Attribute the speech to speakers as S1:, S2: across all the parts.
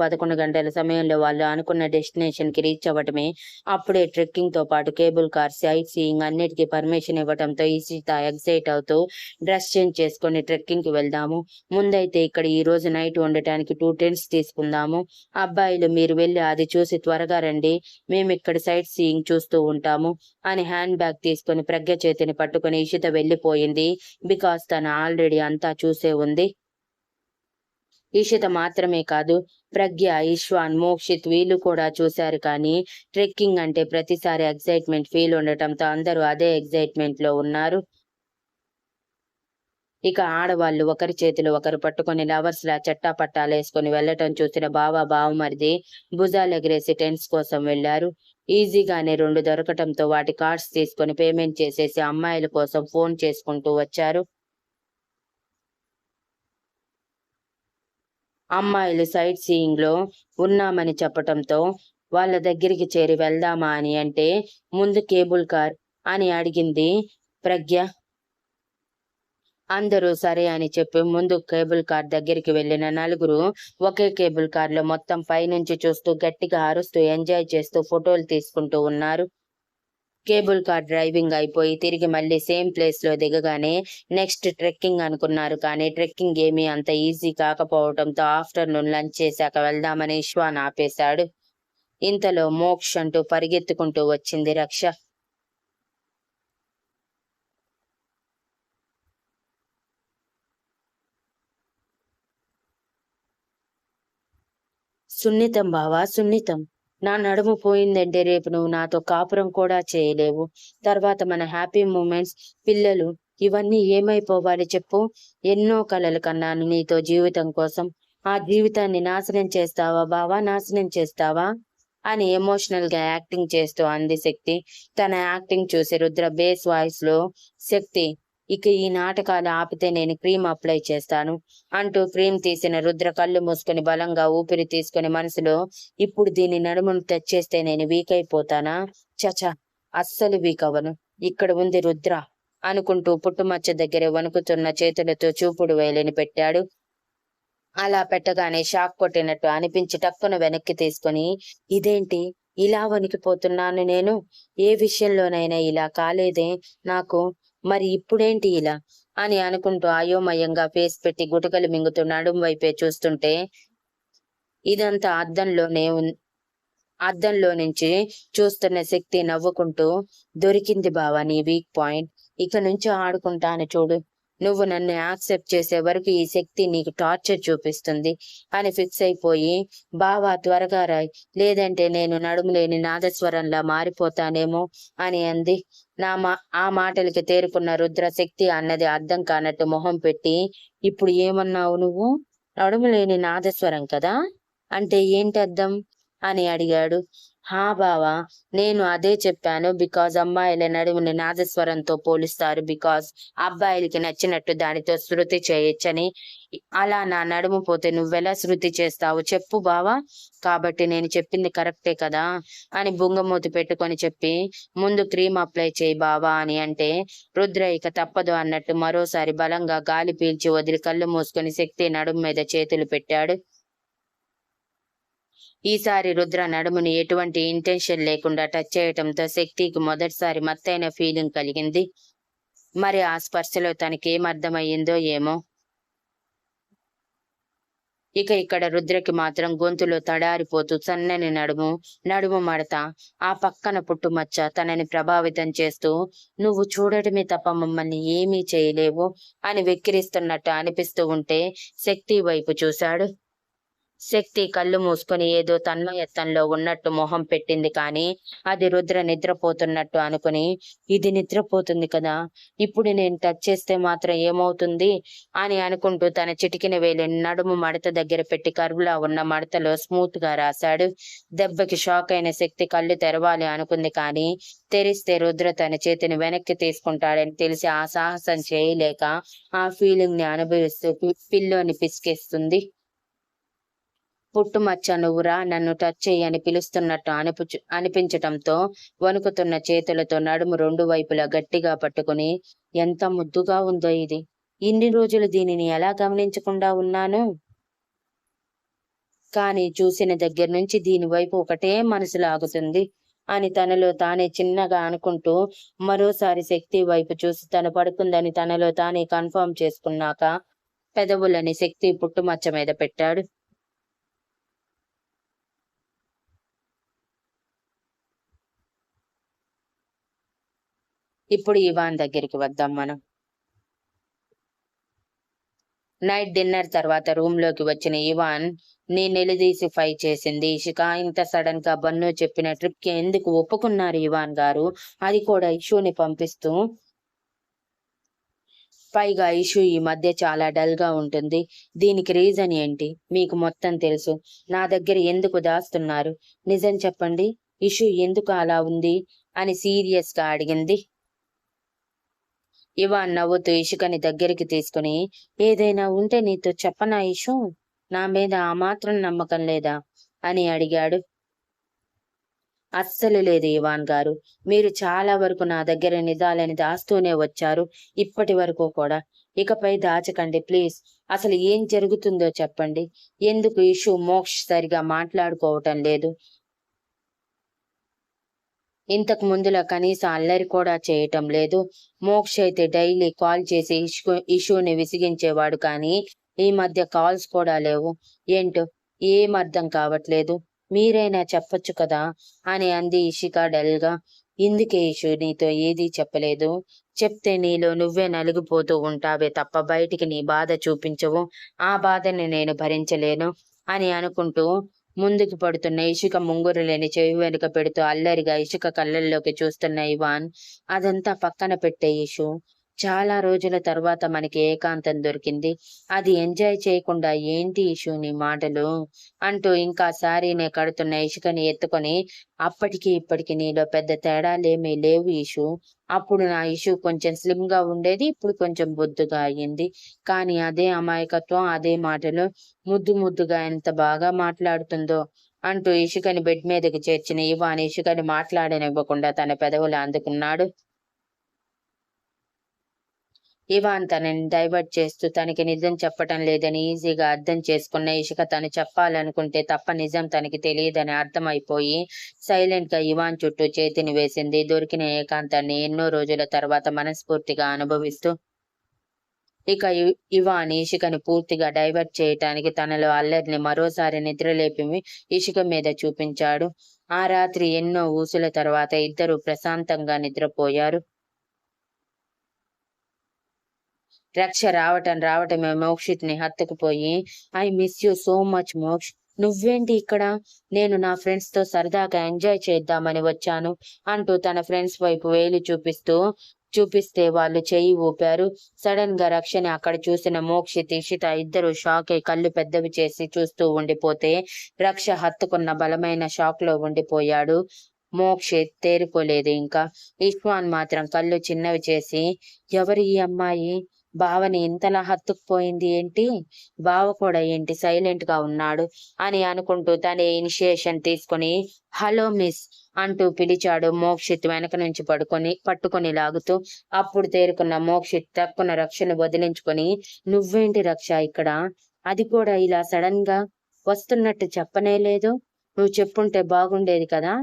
S1: పదకొండు గంటల సమయంలో వాళ్ళు అనుకున్న డెస్టినేషన్కి రీచ్ అవ్వటమే అప్పుడే ట్రెక్కింగ్తో పాటు కేబుల్ కార్ సైట్ సీయింగ్ అన్నిటికీ పర్మిషన్ ఇవ్వటంతో ఈషిత ఎగ్జైట్ అవుతూ డ్రెస్ చేంజ్ చేసుకుని ట్రెక్కింగ్కి వెళ్దాము. ముందైతే ఇక్కడ ఈ రోజు నైట్ ఉండటానికి టూ టెంట్స్ తీసుకుందాము. అబ్బాయిలు మీరు వెళ్ళి అది చూసి త్వరగా రండి మేము ఇక్కడ సైట్ సీయింగ్ చూస్తూ ఉంటాము అని హ్యాండ్ బ్యాగ్ తీసుకుని ప్రజ్ఞ చేతిని పట్టుకుని ఇషిత వెళ్ళిపోయింది. బికాస్ తను ఆల్రెడీ అంతా చూసే ఉంది. ఈషిత మాత్రమే కాదు ప్రజ్ఞ ఇష్వాన్ మోక్షిత్ వీళ్ళు కూడా చూశారు కానీ ట్రెక్కింగ్ అంటే ప్రతిసారి ఎగ్జైట్మెంట్ ఫీల్ ఉండటంతో అందరూ అదే ఎగ్జైట్మెంట్లో ఉన్నారు. ఇక ఆడవాళ్ళు ఒకరి చేతిలో ఒకరు పట్టుకొని లవర్స్ లా చట్టా పట్టాలేసుకొని వెళ్ళటం చూసిన బావ బావమరిది భుజాలు ఎగరేసి టెంట్స్ కోసం వెళ్ళారు ఈజీగానే రెండు దొరకటంతో వాటి కార్డ్స్ తీసుకొని పేమెంట్ చేసేసి అమ్మాయిల కోసం ఫోన్ చేసుకుంటూ వచ్చారు. అమ్మాయిలు సైట్ సీయింగ్లో ఉన్నామని చెప్పటంతో వాళ్ళ దగ్గరికి చేరి వెళ్దామా అని అంటే ముందు కేబుల్ కార్ అని అడిగింది ప్రజ్ఞ. అందరూ సరే అని చెప్పి ముందు కేబుల్ కార్ దగ్గరికి వెళ్ళిన నలుగురు ఒకే కేబుల్ కార్లో మొత్తం పైనుంచి చూస్తూ గట్టిగా అరుస్తూ ఎంజాయ్ చేస్తూ ఫోటోలు తీసుకుంటూ ఉన్నారు. కేబుల్ కార్ డ్రైవింగ్ అయిపోయి తిరిగి మళ్ళీ సేమ్ ప్లేస్లో దిగగానే నెక్స్ట్ ట్రెక్కింగ్ అనుకున్నారు. కానీ ట్రెక్కింగ్ ఏమీ అంత ఈజీ కాకపోవడంతో ఆఫ్టర్నూన్ లంచ్ చేశాక వెళ్దామని ఇష్వాన్ ఆపేశాడు. ఇంతలో మోక్ష్ అంటూ పరిగెత్తుకుంటూ వచ్చింది రక్ష. సున్నితం బావా సున్నితం. నా నడుము పోయిందంటే రేపు నువ్వు నాతో కాపురం కూడా చేయలేవు. తర్వాత మన హ్యాపీ మూమెంట్స్ పిల్లలు ఇవన్నీ ఏమైపోవాలి చెప్పు. ఎన్నో కలలు కన్నాను నీతో జీవితం కోసం. ఆ జీవితాన్ని నాశనం చేస్తావా బావా? నాశనం చేస్తావా? అని ఎమోషనల్గా యాక్టింగ్ చేస్తూ అంది శక్తి. తన యాక్టింగ్ చూసి రుద్ర బేస్ వాయిస్లో శక్తి ఇక ఈ నాటకాలు ఆపితే నేను క్రీమ్ అప్లై చేస్తాను అంటూ క్రీమ్ తీసిన రుద్ర కళ్ళు మూసుకొని బలంగా ఊపిరి తీసుకుని మనసులో ఇప్పుడు దీని నడుమును తెచ్చేస్తే నేను వీక్ అయిపోతానా? చచా అస్సలు వీక్ అవ్వను. ఇక్కడ ఉంది రుద్ర అనుకుంటూ పుట్టుమచ్చ దగ్గర వణుకుతున్న చేతులతో చూపుడు వేలిని పెట్టాడు. అలా పెట్టగానే షాక్ కొట్టినట్టు అనిపించి టక్కున వెనక్కి తీసుకొని ఇదేంటి? ఇలా వణికిపోతున్నాను నేను? ఏ విషయంలోనైనా ఇలా కాలేదే? నాకు మరి ఇప్పుడేంటి ఇలా? అని అనుకుంటూ అయోమయంగా ఫేస్ పెట్టి గుటకలు మింగుతూ నడుం వైపే చూస్తుంటే ఇదంతా అద్దంలోనే ఉన్ అద్దంలో నుంచి చూస్తున్న శక్తి నవ్వుకుంటూ దొరికింది బావా నీ వీక్ పాయింట్. ఇక నుంచి ఆడుకుంటాను చూడు. నువ్వు నన్ను యాక్సెప్ట్ చేసే వరకు ఈ శక్తి నీకు టార్చర్ చూపిస్తుంది అని ఫిక్స్ అయిపోయి బావా త్వరగా రాయ్. లేదంటే నేను నడుము లేని నాదస్వరంలా మారిపోతానేమో అని అంది. నా మా ఆ మాటలకి తేరుకున్న రుద్ర శక్తి అన్నది అర్థం కానట్టు మొహం పెట్టి ఇప్పుడు ఏమన్నావు నువ్వు? నడుము లేని నాదస్వరం కదా? అంటే ఏంటి అర్థం అని అడిగాడు. హా బావా నేను అదే చెప్పాను. బికాజ్ అమ్మాయిల నడుముని నాదస్వరంతో పోలుస్తారు. బికాజ్ అబ్బాయిలకి నచ్చినట్టు దానితో శృతి చేయొచ్చని. అలా నా నడుము పోతే నువ్వెలా శృతి చేస్తావు? చెప్పు బావా. కాబట్టి నేను చెప్పింది కరెక్టే కదా? అని బుంగమూతి పెట్టుకొని చెప్పి ముందు క్రీమ్ అప్లై చేయి బావా అని అంటే రుద్ర ఇక తప్పదు అన్నట్టు మరోసారి బలంగా గాలి పీల్చి వదిలి కళ్ళు మూసుకొని శక్తి నడుము మీద చేతులు పెట్టాడు. ఈసారి రుద్ర నడుముని ఎటువంటి ఇంటెన్షన్ లేకుండా టచ్ చేయటంతో శక్తికి మొదటిసారి మత్తైన ఫీలింగ్ కలిగింది. మరి ఆ స్పర్శలో తనకేం అర్థమయ్యిందో ఏమో. ఇక ఇక్కడ రుద్రకి మాత్రం గొంతులో తడారిపోతూ సన్నని నడుము నడుము మడత ఆ పక్కన పుట్టుమచ్చ తనని ప్రభావితం చేస్తూ నువ్వు చూడటమే తప్ప మమ్మల్ని ఏమీ చేయలేవు అని వెక్కిరిస్తున్నట్టు అనిపిస్తూ ఉంటే శక్తి వైపు చూశాడు. శక్తి కళ్ళు మూసుకొని ఏదో తన్మయత్తంలో ఉన్నట్టు మొహం పెట్టింది కానీ అది రుద్ర నిద్రపోతున్నట్టు అనుకుని ఇది నిద్రపోతుంది కదా ఇప్పుడు నేను టచ్ చేస్తే మాత్రం ఏమవుతుంది అని అనుకుంటూ తన చిటికిన వేలి నడుము మడత దగ్గర పెట్టి కరువులా ఉన్న మడతలో స్మూత్గా రాశాడు. దెబ్బకి షాక్ అయిన శక్తి కళ్ళు తెరవాలి అనుకుంది కానీ తెరిస్తే రుద్ర తన చేతిని వెనక్కి తీసుకుంటాడని తెలిసి ఆ సాహసం చేయలేక ఆ ఫీలింగ్ని అనుభవిస్తూ పిల్లోని పిసికేస్తుంది. పుట్టుమచ్చ నువ్వురా నన్ను టచ్ చెయ్యి అని పిలుస్తున్నట్టు అనిపించు అనిపించటంతో వణుకుతున్న చేతులతో నడుము రెండు వైపులా గట్టిగా పట్టుకుని ఎంత ముద్దుగా ఉందో ఇది. ఇన్ని రోజులు దీనిని ఎలా గమనించకుండా ఉన్నాను? కానీ చూసిన దగ్గర నుంచి దీని వైపు ఒకటే మనసు లాగుతుంది అని తనలో తానే చిన్నగా అనుకుంటూ మరోసారి శక్తి వైపు చూసి తను పడుకుందని తనలో తానే కన్ఫర్మ్ చేసుకున్నాక పెదవులని శక్తి పుట్టుమచ్చ మీద పెట్టాడు. ఇప్పుడు ఇవాన్ దగ్గరికి వద్దాం మనం. నైట్ డిన్నర్ తర్వాత రూమ్లోకి వచ్చిన ఇవాన్ నీ నిలదీసి ఫై చేసింది. ఇషిక ఇంత సడన్గా బన్ను చెప్పిన ట్రిప్కి ఎందుకు ఒప్పుకున్నారు ఇవాన్ గారు? అది కూడా ఇష్యూని పంపిస్తూ. పైగా ఇష్యూ ఈ మధ్య చాలా డల్గా ఉంటుంది. దీనికి రీజన్ ఏంటి? మీకు మొత్తం తెలుసు. నా దగ్గర ఎందుకు దాస్తున్నారు? నిజం చెప్పండి. ఇష్యూ ఎందుకు అలా ఉంది? అని సీరియస్గా అడిగింది. ఇవాన్ నవ్వుతూ ఇషుకని దగ్గరికి తీసుకుని ఏదైనా ఉంటే నీతో చెప్పనా ఇషు నా మీద ఆ మాత్రం నమ్మకం లేదా? అని అడిగాడు. అస్సలు లేదు ఇవాన్ గారు. మీరు చాలా వరకు నా దగ్గర నిజాలని దాస్తూనే వచ్చారు ఇప్పటి వరకు కూడా. ఇకపై దాచకండి ప్లీజ్. అసలు ఏం జరుగుతుందో చెప్పండి. ఎందుకు ఇషు మోక్ష్ సరిగా మాట్లాడుకోవటం లేదు? ఇంతకు ముందులా కనీసం అల్లరి కూడా చేయటం లేదు. మోక్ష అయితే డైలీ కాల్ చేసి ఇష్యూ ఇష్యూని విసిగించేవాడు కానీ ఈ మధ్య కాల్స్ కూడా లేవు. ఏంటో? ఏం అర్థం కావట్లేదు. మీరైనా చెప్పొచ్చు కదా? అని అంది ఇషిక డల్గా ఇందుకే ఇషు నీతో ఏదీ చెప్పలేదు. చెప్తే నీలో నువ్వే నలిగిపోతూ ఉంటావే తప్ప బయటికి నీ బాధ చూపించవు. ఆ బాధని నేను భరించలేను అని అనుకుంటూ ముందుకు పడుతున్న ఇసుక ముంగురు లేని చెవి వెనుక పెడుతూ అల్లరిగా ఇసుక కళ్ళల్లోకి చూస్తున్న ఇవాన్ అదంతా పక్కన పెట్టే ఇషు. చాలా రోజుల తర్వాత మనకి ఏకాంతం దొరికింది. అది ఎంజాయ్ చేయకుండా ఏంటి ఇషు నీ మాటలు? అంటూ ఇంకా సారీనే కడుతున్న ఇసుకని ఎత్తుకొని అప్పటికి ఇప్పటికి నీలో పెద్ద తేడాలేమీ లేవు ఇషు. అప్పుడు నా ఇషు కొంచెం స్లిమ్గా ఉండేది ఇప్పుడు కొంచెం బొద్దుగా అయ్యింది. కానీ అదే అమాయకత్వం అదే మాటలు ముద్దు ముద్దుగా ఎంత బాగా మాట్లాడుతుందో అంటూ ఇషుకని బెడ్ మీదకి చేర్చిన ఇవాన్ ఇషుకని మాట్లాడనివ్వకుండా తన పెదవులు అందుకున్నాడు. ఇవాన్ తనని డైవర్ట్ చేస్తూ తనకి నిజం చెప్పటం లేదని ఈజీగా అర్థం చేసుకున్న ఇషిక తను చెప్పాలనుకుంటే తప్ప నిజం తనకి తెలియదని అర్థమైపోయి సైలెంట్గా ఇవాన్ చుట్టూ చేతిని వేసింది. దొరికిన ఏకాంతాన్ని ఎన్నో రోజుల తర్వాత మనస్ఫూర్తిగా అనుభవిస్తూ ఇక ఇవాన్ ఇషికని పూర్తిగా డైవర్ట్ చేయటానికి తనలో అల్లరిని మరోసారి నిద్రలేపి ఇషిక మీద చూపించాడు. ఆ రాత్రి ఎన్నో ఊసుల తర్వాత ఇద్దరు ప్రశాంతంగా నిద్రపోయారు. రక్ష రావటం రావటమే మోక్షిత్ని హత్తుకుపోయి I miss you so much Moksh. నువ్వేంటి ఇక్కడ? నేను నా ఫ్రెండ్స్తో సరదాగా ఎంజాయ్ చేద్దామని వచ్చాను అంటూ తన ఫ్రెండ్స్ వైపు వేలు చూపిస్తూ చూపిస్తే వాళ్ళు చెయ్యి ఊపారు. సడన్గా రక్షని అక్కడ చూసిన మోక్షిత్ ఇషిత ఇద్దరు షాక్ అయి కళ్ళు పెద్దవి చేసి చూస్తూ ఉండిపోతే రక్ష హత్తుకున్న బలమైన షాక్లో ఉండిపోయాడు. మోక్షిత్ తేరుకోలేదు ఇంకా. ఇష్వాన్ మాత్రం కళ్ళు చిన్నవి చేసి ఎవరు ఈ అమ్మాయి? బావని ఇంతలా హత్తుకుపోయింది ఏంటి? బావ కూడా ఏంటి సైలెంట్గా ఉన్నాడు అని అనుకుంటూ తనే ఇనిషియేషన్ తీసుకుని హలో మిస్ అంటూ పిలిచాడు మోక్షిత్ వెనక నుంచి పడుకొని పట్టుకొని లాగుతూ అప్పుడు తేరుకున్న మోక్షిత్ తక్కున రక్షను వదిలించుకొని నువ్వేంటి రక్ష ఇక్కడ? అది కూడా ఇలా సడన్గా వస్తున్నట్టు చెప్పనే లేదు? నువ్వు చెప్పుంటే బాగుండేది కదా?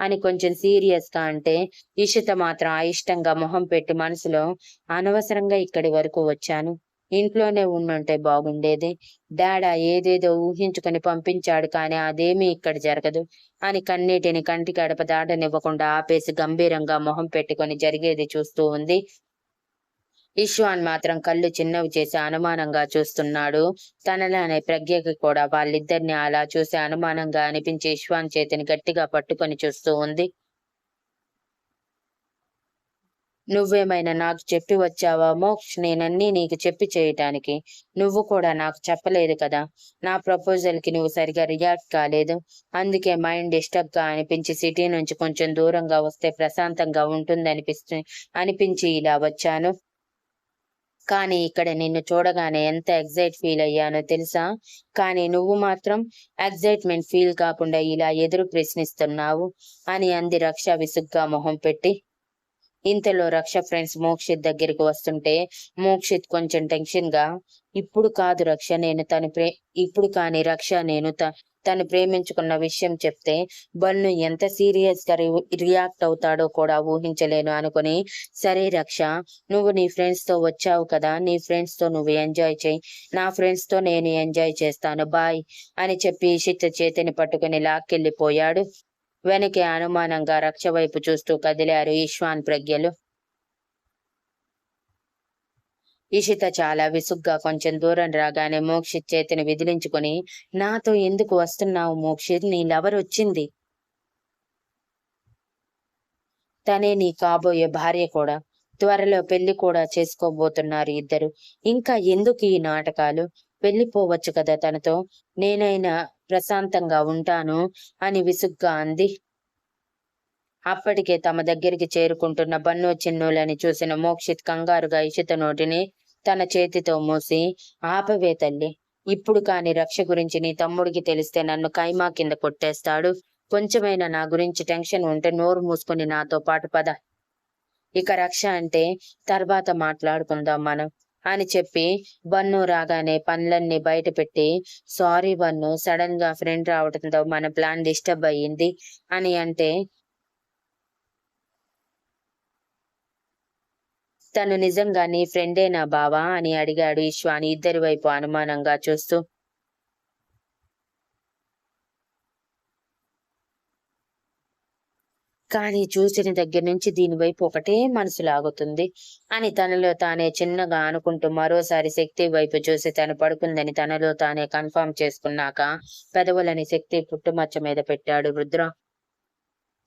S1: అని కొంచెం సీరియస్గా అంటే ఇషిత మాత్రం అయిష్టంగా మొహం పెట్టి మనసులో అనవసరంగా ఇక్కడి వరకు వచ్చాను. ఇంట్లోనే ఉండుంటే బాగుండేది. డాడా ఏదేదో ఊహించుకొని పంపించాడు కానీ అదేమీ ఇక్కడ జరగదు అని కన్నీటిని కంటి గడప దాటనివ్వకుండా ఆపేసి గంభీరంగా మొహం పెట్టుకొని జరిగేది చూస్తూ ఉంది. ఇష్వాన్ మాత్రం కళ్ళు చిన్నవి చేసి అనుమానంగా చూస్తున్నాడు. తనలానే ప్రజ్ఞకి కూడా వాళ్ళిద్దరిని అలా చూసి అనుమానంగా అనిపించి ఇష్వాన్ చేతిని గట్టిగా పట్టుకొని చూస్తూ ఉంది. నువ్వేమైనా నాకు చెప్పి వచ్చావా మోక్ష్? నేనన్నీ నీకు చెప్పి చేయటానికి. నువ్వు కూడా నాకు చెప్పలేదు కదా. నా ప్రపోజల్కి నువ్వు సరిగా రియాక్ట్ కాలేదు. అందుకే మైండ్ డిస్టర్బ్గా అనిపించి సిటీ నుంచి కొంచెం దూరంగా వస్తే ప్రశాంతంగా ఉంటుంది అనిపిస్తు అనిపించి ఇలా వచ్చాను. కానీ ఇక్కడ నిన్ను చూడగానే ఎంత ఎగ్జైట్ ఫీల్ అయ్యానో తెలుసా? కానీ నువ్వు మాత్రం ఎగ్జైట్మెంట్ ఫీల్ కాకుండా ఇలా ఎదురు ప్రశ్నిస్తున్నావు అని అంది రక్ష విసుగ్గా మొహం పెట్టి. ఇంతలో రక్ష ఫ్రెండ్స్ మోక్షిత్ దగ్గరికి వస్తుంటే మోక్షిత్ కొంచెం టెన్షన్గా ఇప్పుడు కాదు రక్ష నేను తను ప్రే ఇప్పుడు కానీ రక్ష నేను త తను ప్రేమించుకున్న విషయం చెప్తే బన్ను ఎంత సీరియస్గా రియాక్ట్ అవుతాడో కూడా ఊహించలేను అనుకుని సరే రక్ష నువ్వు నీ ఫ్రెండ్స్తో వచ్చావు కదా నీ ఫ్రెండ్స్తో నువ్వు ఎంజాయ్ చేయి నా ఫ్రెండ్స్తో నేను ఎంజాయ్ చేస్తాను బాయ్ అని చెప్పి ఇషిత చేతిని పట్టుకుని లాక్కెళ్ళిపోయాడు. వెనకే అనుమానంగా రక్ష వైపు చూస్తూ కదిలారు ఈశ్వాన్ ప్రజ్ఞలు. ఇషిత చాలా విసుగ్గా కొంచెం దూరం రాగానే మోక్షిత్ చేతిని విదిలించుకుని నాతో ఎందుకు వస్తున్నావు మోక్షిత్? నీ లవర్ వచ్చింది. తనే నీ కాబోయే భార్య కూడా త్వరలో పెళ్ళి కూడా చేసుకోబోతున్నారు ఇద్దరు. ఇంకా ఎందుకు ఈ నాటకాలు? వెళ్ళిపోవచ్చు కదా తనతో. నేనైనా ప్రశాంతంగా ఉంటాను అని విసుగ్గా అంది. అప్పటికే తమ దగ్గరికి చేరుకుంటున్న బన్ను చిన్నులని చూసిన మోక్షిత్ కంగారుగా ఇషిత నోటిని తన చేతితో మూసి ఆపవే తల్లి ఇప్పుడు కాని రక్ష గురించి నీ తమ్ముడికి తెలిస్తే నన్ను కైమా కింద కొట్టేస్తాడు. కొంచెమైనా నా గురించి టెన్షన్ ఉంటే నోరు మూసుకుని నాతో పాటు పద. ఇక రక్ష అంటే తర్వాత మాట్లాడుకుందాం మనం అని చెప్పి బన్ను రాగానే పనులన్నీ బయట పెట్టి సారీ బన్ను సడన్గా ఫ్రెండ్ రావడంతో మన ప్లాన్ డిస్టర్బ్ అయ్యింది అని అంటే తను నిజంగా నీ ఫ్రెండేనా బావా? అని అడిగాడు ఈశ్వాని ఇద్దరి వైపు అనుమానంగా చూస్తూ. కానీ చూసిన దగ్గర నుంచి దీని వైపు ఒకటే మనసు లాగుతుంది. అని తనలో తానే చిన్నగా అనుకుంటూ మరోసారి శక్తి వైపు చూసి తను పడుకుందని తనలో తానే కన్ఫర్మ్ చేసుకున్నాక పెదవులని శక్తి పుట్టుమచ్చ మీద పెట్టాడు రుద్ర.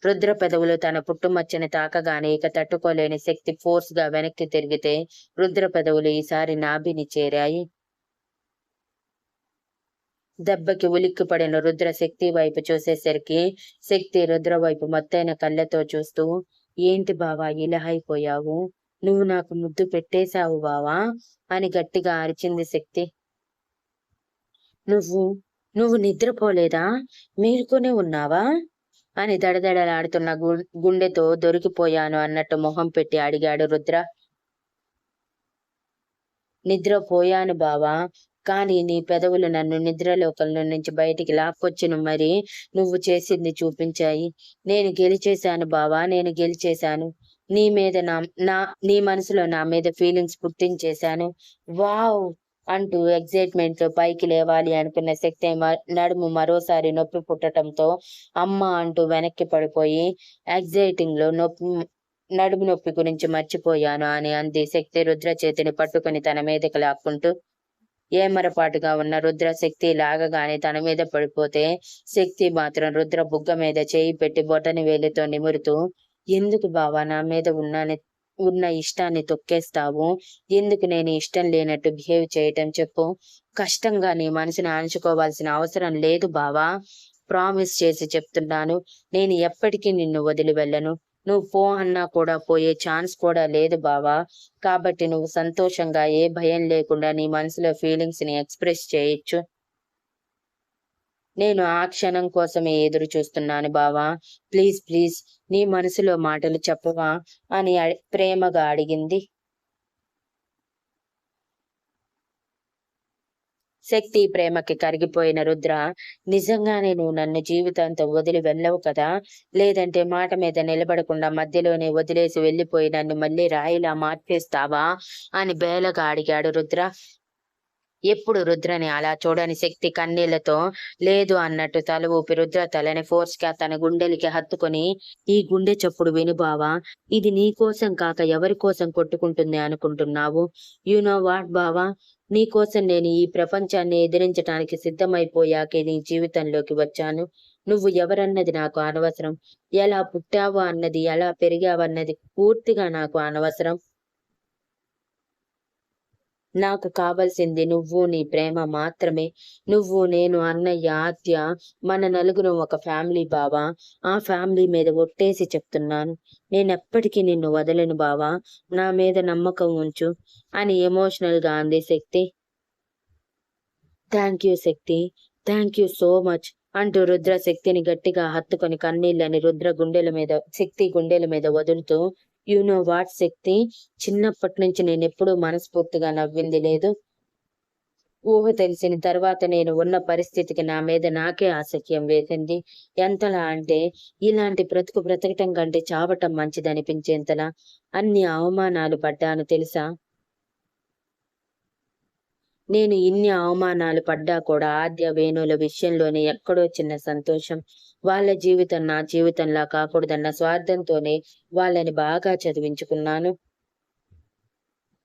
S1: రుద్ర పెదవులు తన పుట్టుమచ్చని తాకగానే ఇక తట్టుకోలేని శక్తి ఫోర్స్గా వెనక్కి తిరిగితే రుద్ర పెదవులు ఈసారి నాభిని చేరాయి. దెబ్బకి ఉలిక్కిపడిన రుద్ర శక్తి వైపు చూసేసరికి శక్తి రుద్ర వైపు మొత్తైన కళ్ళతో చూస్తూ ఏంటి బావా ఇలా అయిపోయావు? నువ్వు నాకు ముద్దు పెట్టేశావు బావా? అని గట్టిగా అరిచింది శక్తి. నువ్వు నువ్వు నిద్రపోలేదా? మేలుకొనే ఉన్నావా? అని దడదడలాడుతున్న గుండెతో దొరికిపోయాను అన్నట్టు మొహం పెట్టి అడిగాడు రుద్ర. నిద్రపోయాను బావా కానీ నీ పెదవులు నన్ను నిద్రలోకంలో నుంచి బయటికి లాక్కొచ్చిన మరి నువ్వు చేసింది చూపించాయి. నేను గెలిచేశాను బావా నేను గెలిచేశాను. నీ మీద నా నా నీ మనసులో నా మీద ఫీలింగ్స్ పుట్టించేశాను. వావ్! అంటూ ఎగ్జైట్మెంట్తో పైకి లేవాలి అనుకున్న శక్తి నడుము మరోసారి నొప్పి పుట్టడంతో అమ్మ అంటూ వెనక్కి పడిపోయి ఎగ్జైటింగ్లో నొప్పి నడుము నొప్పి గురించి మర్చిపోయాను అని అంది. శక్తి రుద్ర చేతిని పట్టుకుని తన మీదకి లాక్కుంటూ ఏమరపాటుగా ఉన్న రుద్ర శక్తి లాగగానే తన మీద పడిపోతే శక్తి మాత్రం రుద్ర బుగ్గ మీద చేయి పెట్టి బొటని వేలితో నిమురుతూ ఎందుకు బావా నా మీద ఉన్న ఉన్న ఇష్టాన్ని తొక్కేస్తావు? ఎందుకు నేను ఇష్టం లేనట్టు బిహేవ్ చేయటం చెప్పు. కష్టంగా నీ మనసుని ఆంచుకోవాల్సిన అవసరం లేదు బావా. ప్రామిస్ చేసి చెప్తున్నాను. నేను ఎప్పటికీ నిన్ను వదిలి వెళ్ళను. నువ్వు పో అన్నా కూడా పోయే ఛాన్స్ కూడా లేదు బావా. కాబట్టి నువ్వు సంతోషంగా ఏ భయం లేకుండా నీ మనసులో ఫీలింగ్స్ని ఎక్స్ప్రెస్ చేయొచ్చు. నేను ఆ క్షణం కోసమే ఎదురు చూస్తున్నాను బావా. ప్లీజ్ ప్లీజ్ నీ మనసులో మాటలు చెప్పవా అని ప్రేమగా అడిగింది. శక్తి ప్రేమకి కరిగిపోయిన రుద్ర నిజంగానే నువ్వు నన్ను జీవితాంతం వదిలి వెళ్ళవు కదా? లేదంటే మాట మీద నిలబడకుండా మధ్యలోనే వదిలేసి వెళ్ళిపోయి నన్ను మళ్ళీ రాయిలా మార్చేస్తావా? అని బేలగా అడిగాడు రుద్ర. ఎప్పుడు రుద్రని అలా చూడని శక్తి కన్నీళ్ళతో లేదు అన్నట్టు తల ఊపి రుద్ర తలని ఫోర్స్గా తన గుండెలకి హత్తుకొని ఈ గుండె చప్పుడు విను బావా ఇది నీ కోసం కాక ఎవరి కోసం కొట్టుకుంటుంది అనుకుంటున్నావు? యు నో వాట్ బావా? నీ కోసం నేను ఈ ప్రపంచాన్ని ఎదిరించడానికి సిద్ధమైపోయాకే నీ జీవితంలోకి వచ్చాను. నువ్వు ఎవరన్నది నాకు అనవసరం. ఎలా పుట్టావు అన్నది ఎలా పెరిగావన్నది పూర్తిగా నాకు అనవసరం. నాకు కావలసింది నువ్వు నీ ప్రేమ మాత్రమే. నువ్వు నేను అన్నయ్య ఆద్య మన నలుగురం ఒక ఫ్యామిలీ బావా. ఆ ఫ్యామిలీ మీద ఒట్టేసి చెప్తున్నాను. నేనెప్పటికీ నిన్ను వదలను బావా. నా మీద నమ్మకం ఉంచు అని ఎమోషనల్గా అంది Shakti. Thank you Shakti. Thank you so much అంటూ రుద్ర శక్తిని గట్టిగా హత్తుకొని కన్నీళ్ళని రుద్ర గుండెల మీద శక్తి గుండెల మీద వదులుతూ యు నో వాట్ శక్తి? చిన్నప్పటి నుంచి నేను ఎప్పుడూ మనస్ఫూర్తిగా నవ్వింది లేదు. ఊహ తెలిసిన తర్వాత నేను ఉన్న పరిస్థితికి నా మీద నాకే ఆసక్యం వేసింది. ఎంతలా అంటే ఇలాంటి బ్రతుకు బ్రతకటం కంటే చావటం మంచిదనిపించేంతలా అన్ని అవమానాలు పడ్డాను తెలుసా? నేను ఇన్ని అవమానాలు పడ్డా కూడా ఆద్య వేణుల విషయంలోనే ఎక్కడో చిన్న సంతోషం. వాళ్ళ జీవితం నా జీవితంలా కాకూడదన్న స్వార్థంతోనే వాళ్ళని బాగా చదివించుకున్నాను.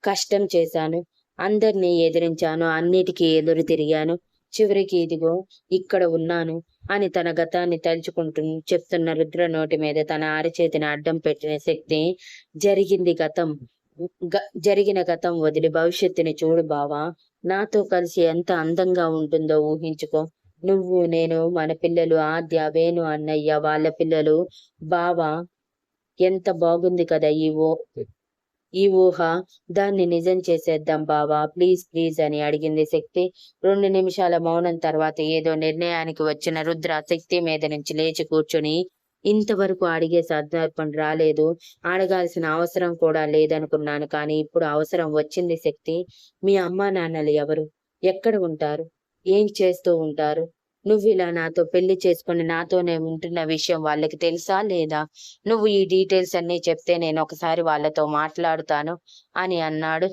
S1: కష్టం చేశాను. అందరినీ ఎదిరించాను. అన్నిటికీ ఎదురు తిరిగాను. చివరికి ఇదిగో ఇక్కడ ఉన్నాను అని తన గతాన్ని తలుచుకుంటూ చెప్తున్న రుద్ర నోటి మీద తన అరచేతిని అడ్డం పెట్టిన శక్తి జరిగింది గతం. జరిగిన గతం వదిలి భవిష్యత్తుని చూడు బావా. నాతో కలిసి ఎంత అందంగా ఉంటుందో ఊహించుకో. నువ్వు నేను మన పిల్లలు ఆద్య వేణు అన్నయ్య వాళ్ళ పిల్లలు. బావా ఎంత బాగుంది కదా ఈ ఊ ఈ ఊహ. దాన్ని నిజం చేసేద్దాం బావా. ప్లీజ్ ప్లీజ్ అని అడిగింది శక్తి. రెండు నిమిషాల మౌనం తర్వాత ఏదో నిర్ణయానికి వచ్చిన రుద్ర శక్తి మీద నుంచి లేచి కూర్చుని ఇంతవరకు అడిగే సందర్భం రాలేదు. అడగాల్సిన అవసరం కూడా లేదనుకున్నాను. కానీ ఇప్పుడు అవసరం వచ్చింది శక్తి. మీ అమ్మా నాన్నలు ఎవరు? ఎక్కడ ఉంటారు? ఏం చేస్తూ ఉంటారు? నువ్వు ఇలా నాతో పెళ్ళి చేసుకుని నాతోనే ఉంటున్న విషయం వాళ్ళకి తెలుసా లేదా? నువ్వు ఈ డీటెయిల్స్ అన్ని చెప్తే నేను ఒకసారి వాళ్ళతో మాట్లాడుతాను అని అన్నాడు.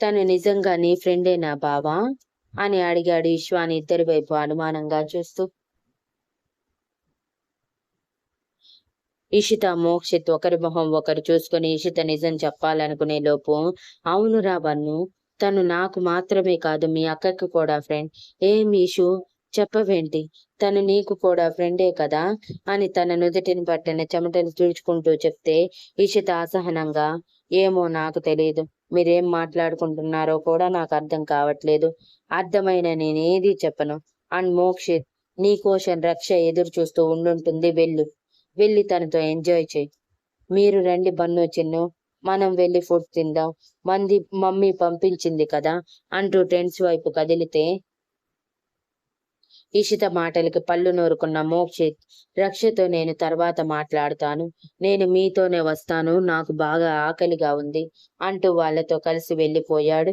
S1: తను నిజంగా నీ ఫ్రెండేనా బావా? అని అడిగాడు విశ్వాని ఇద్దరి వైపు అనుమానంగా చూస్తూ. ఇషిత మోక్షిత్ ఒకరి మొహం ఒకరు చూసుకుని ఇషిత నిజం చెప్పాలనుకునే లోపు అవునురా బన్ను తను నాకు మాత్రమే కాదు మీ అక్కకి కూడా ఫ్రెండ్ ఏం ఇషు? చెప్పవేంటి? తను నీకు కూడా ఫ్రెండే కదా? అని తన నుదుటిని పట్టిన చెమటలు తుడుచుకుంటూ చెప్తే ఇషిత అసహనంగా ఏమో నాకు తెలియదు మీరేం మాట్లాడుకుంటున్నారో కూడా నాకు అర్థం కావట్లేదు. అర్థమైన నేనేది చెప్పను. అండ్ మోక్షిత్ నీ కోసం రక్ష ఎదురు చూస్తూ ఉండుంటుంది. వెళ్ళు. వెళ్ళి తనతో ఎంజాయ్ చేయి. మీరు రండి బన్ను చిన్ను. మనం వెళ్ళి ఫుడ్ తిందాం. మంది మమ్మీ పంపించింది కదా అంటూ టెంట్స్ వైపు కదిలితే ఇషిత మాటలకి పళ్ళు నూరుకున్న మోక్షిత్ రక్షతో నేను తర్వాత మాట్లాడతాను. నేను మీతోనే వస్తాను. నాకు బాగా ఆకలిగా ఉంది అంటూ వాళ్ళతో కలిసి వెళ్ళిపోయాడు.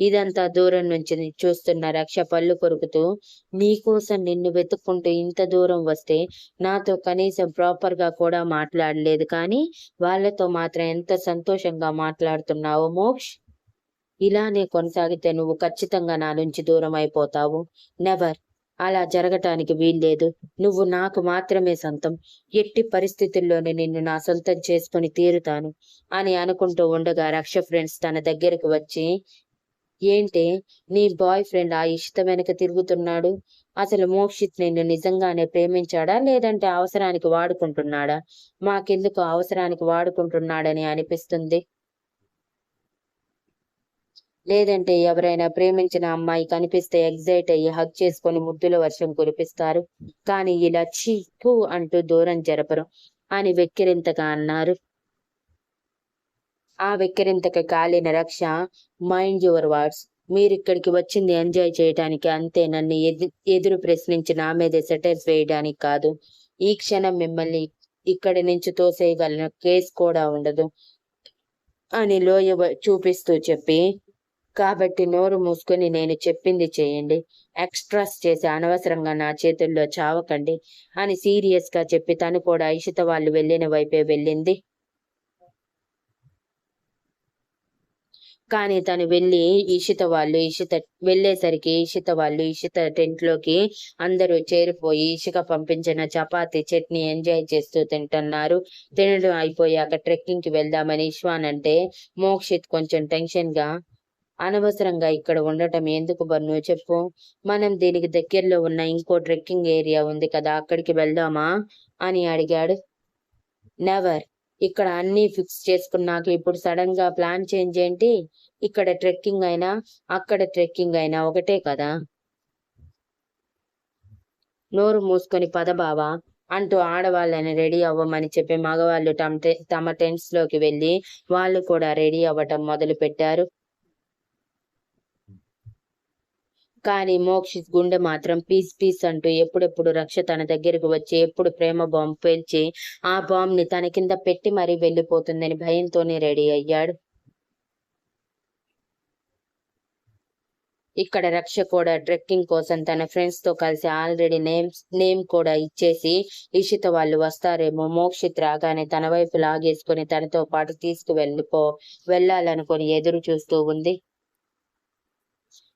S1: ఇదంతా దూరం నుంచి చూస్తున్న రక్ష పళ్ళు కొరుకుతూ నీకోసం నిన్ను వెతుక్కుంటూ ఇంత దూరం వస్తే నాతో కనీసం ప్రాపర్గా కూడా మాట్లాడలేదు కానీ వాళ్ళతో మాత్రం ఎంత సంతోషంగా మాట్లాడుతున్నావో మోక్ష్? ఇలానే కొనసాగితే నువ్వు ఖచ్చితంగా నా నుంచి దూరం అయిపోతావు. నెవర్ అలా జరగటానికి వీల్లేదు. నువ్వు నాకు మాత్రమే సొంతం. ఎట్టి పరిస్థితుల్లోనే నిన్ను నా సొంతం చేసుకుని తీరుతాను అని అనుకుంటూ ఉండగా రక్ష ఫ్రెండ్స్ తన దగ్గరికి వచ్చి ఏంటి నీ బాయ్ ఫ్రెండ్ ఆ ఇష్ట వెనక తిరుగుతున్నాడు? అసలు మోక్షిత్ నిన్ను నిజంగానే ప్రేమించాడా? లేదంటే అవసరానికి వాడుకుంటున్నాడా? మాకెందుకు అవసరానికి వాడుకుంటున్నాడని అనిపిస్తుంది. లేదంటే ఎవరైనా ప్రేమించిన అమ్మాయి కనిపిస్తే ఎగ్జైట్ అయ్యి హక్ చేసుకొని ముద్దుల వర్షం కురిపిస్తారు. కానీ ఇలా చీకు అంటూ దూరం జరపరు. అని వెక్కిరింతగా అన్నారు. ఆ వెక్కిరింతకి కాలిన రక్ష మైండ్ యువర్ వర్డ్స్. మీరు ఇక్కడికి వచ్చింది ఎంజాయ్ చేయడానికి అంతే. నన్ను ఎదురు ప్రశ్నించి నా మీద సెటర్స్ వేయడానికి కాదు. ఈ క్షణం మిమ్మల్ని ఇక్కడి నుంచి తోసేయగలిగిన కేసు కూడా ఉండదు అని లోయ చూపిస్తూ చెప్పి కాబట్టి నోరు మూసుకొని నేను చెప్పింది చేయండి. ఎక్స్ట్రాస్ చేసి అనవసరంగా నా చేతుల్లో చావకండి అని సీరియస్గా చెప్పి తను కూడా ఇషిత వాళ్ళు వెళ్ళిన వైపే వెళ్ళింది. కానీ తను వెళ్ళి ఇషిత వాళ్ళు ఇషిత వెళ్ళేసరికి ఇషిత వాళ్ళు ఇషిత టెంట్లోకి అందరూ చేరిపోయి ఇషిక పంపించిన చపాతి చట్నీ ఎంజాయ్ చేస్తూ తింటున్నారు. తినడం అయిపోయాక ట్రెక్కింగ్కి వెళ్దామని ఇష్వాన్ అంటే మోక్షిత్ కొంచెం టెన్షన్గా అనవసరంగా ఇక్కడ ఉండటం ఎందుకు బన్ను? చెప్పు. మనం దీనికి దగ్గరలో ఉన్న ఇంకో ట్రెక్కింగ్ ఏరియా ఉంది కదా అక్కడికి వెళ్దామా? అని అడిగాడు. నెవర్. ఇక్కడ అన్ని ఫిక్స్ చేసుకున్నాక ఇప్పుడు సడన్గా ప్లాన్ చేంజ్ ఏంటి? ఇక్కడ ట్రెక్కింగ్ అయినా అక్కడ ట్రెక్కింగ్ అయినా ఒకటే కదా? నోరు మూసుకొని పద బావా అంటూ ఆడవాళ్ళని రెడీ అవ్వమని చెప్పి మగవాళ్ళు తమ తమ టెంట్స్లోకి వెళ్ళి వాళ్ళు కూడా రెడీ అవ్వటం మొదలు పెట్టారు కానీ మోక్షిత్ గుండె మాత్రం పీస్ పీస్ అంటూ ఎప్పుడెప్పుడు రక్ష తన దగ్గరకు వచ్చి ఎప్పుడు ప్రేమ బాంబు పేల్చి ఆ బాంబ్ని తన కింద పెట్టి మరీ వెళ్ళిపోతుందని భయంతోనే రెడీ అయ్యాడు. ఇక్కడ రక్ష కూడా ట్రెక్కింగ్ కోసం తన ఫ్రెండ్స్తో కలిసి ఆల్రెడీ నేమ్ నేమ్ కూడా ఇచ్చేసి ఇషిత వాళ్ళు వస్తారేమో మోక్షిత్ రాగానే తన వైపు లాగేసుకుని తనతో పాటు తీసుకు వెళ్ళిపో వెళ్ళాలనుకుని ఎదురు చూస్తూ ఉంది.